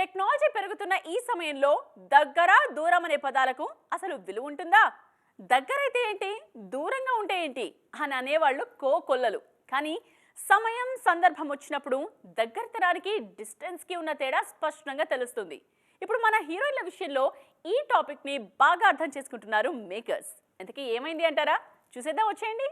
Technology పెరుగుతున్న ఈ సమయంలో దగ్గర దూరం అనే పదాలకు అసలు విలువ ఉంటుందా? దగ్గరైతే ఏంటి? దూరంగా ఉంటే ఏంటి? అని అనేవాళ్ళు కోకొల్లలు కానీ సమయం సందర్భం వచ్చినప్పుడు దగ్గరతనానికి డిస్టెన్స్కి ఉన్న తేడా స్పష్టంగా తెలుస్తుంది. ఇప్పుడు మన హీరోయిన్ల విషయంలో ఈ టాపిక్ని బాగా అర్థం చేసుకుంటున్నారు మేకర్స్. ఇంతకీ ఏమైంది అంటారా? చూసేద్దాం వచ్చేయండి.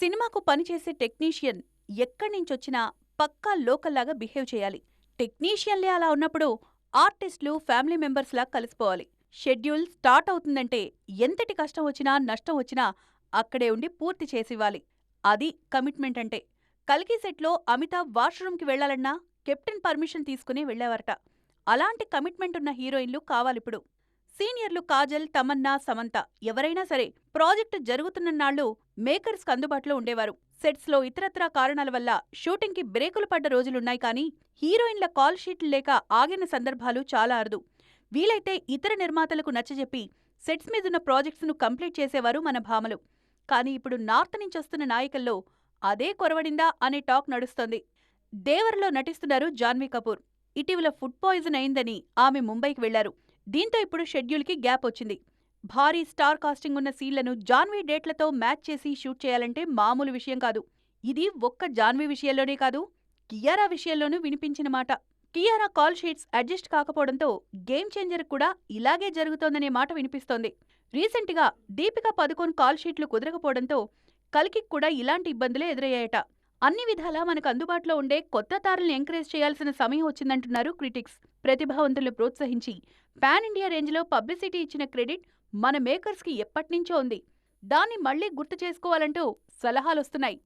సినిమాకు పనిచేసే టెక్నీషియన్ ఎక్కడి నుంచొచ్చినా పక్కా లోకల్లాగా బిహేవ్ చేయాలి. టెక్నీషియన్లే అలా ఉన్నప్పుడు ఆర్టిస్టులు ఫ్యామిలీ మెంబర్స్లా కలిసిపోవాలి. షెడ్యూల్ స్టార్ట్ అవుతుందంటే ఎంతటి కష్టం వచ్చినా నష్టం వచ్చినా అక్కడే ఉండి పూర్తి చేసివ్వాలి. అది కమిట్మెంట్ అంటే. కల్కి సెట్లో అమితాబ్ వాష్రూమ్కి వెళ్ళాలన్నా కెప్టెన్ పర్మిషన్ తీసుకుని వెళ్ళేవారట అలాంటి కమిట్మెంట్ ఉన్న హీరోయిన్లు కావాలిప్పుడు. సీనియర్లు కాజల్ తమన్నా సమంత ఎవరైనా సరే ప్రాజెక్టు జరుగుతున్న నాళ్ళు మేకర్స్కి అందుబాటులో ఉండేవారు. సెట్స్లో ఇతరత్రా కారణాల వల్ల షూటింగ్కి బ్రేకులు పడ్డ రోజులున్నాయి కానీ హీరోయిన్ల కాల్ షీట్లు లేక ఆగిన సందర్భాలు చాలా అరుదు. వీలైతే ఇతర నిర్మాతలకు నచ్చజెప్పి సెట్స్ మీదున్న ప్రాజెక్ట్స్ను కంప్లీట్ చేసేవారు మన భామలు. కానీ ఇప్పుడు నార్త్ నుంచొస్తున్న నాయకుల్లో అదే కొరవడిందా అనే టాక్ నడుస్తోంది. దేవరలో నటిస్తున్నారు జాన్వీ కపూర్. ఇటీవల ఫుడ్ పాయిజన్ అయిందని ఆమె ముంబైకి వెళ్ళారు దీంతో ఇప్పుడు షెడ్యూల్కి గ్యాప్ వచ్చింది. భారీ స్టార్ కాస్టింగ్ ఉన్న సీన్లను జాన్వీ డేట్లతో మ్యాచ్ చేసి షూట్ చేయాలంటే మామూలు విషయం కాదు. ఇది ఒక్క జాన్వీ విషయంలోనే కాదు కియారా విషయంలోనూ వినిపించిన మాట. కియారా కాల్ షీట్స్ అడ్జస్ట్ కాకపోవడంతో గేమ్ చేంజర్ కూడా ఇలాగే జరుగుతోందనే మాట వినిపిస్తోంది. రీసెంట్గా దీపికా పదుకోన్ కాల్ షీట్లు కుదరకపోవడంతో కల్కి కూడా ఇలాంటి ఇబ్బందులే ఎదురయ్యాయట. అన్ని విధాలా మనకు అందుబాటులో ఉండే కొత్త తారల్ని ఎంకరేజ్ చేయాల్సిన సమయం వచ్చిందంటున్నారు క్రిటిక్స్. ప్రతిభావంతులను ప్రోత్సహించి పాన్ ఇండియా రేంజ్లో పబ్లిసిటీ ఇచ్చిన క్రెడిట్ మన మేకర్స్కి ఎప్పట్నుంచో ఉంది. దాన్ని మళ్ళీ గుర్తు చేసుకోవాలంటూ సలహాలొస్తున్నాయి.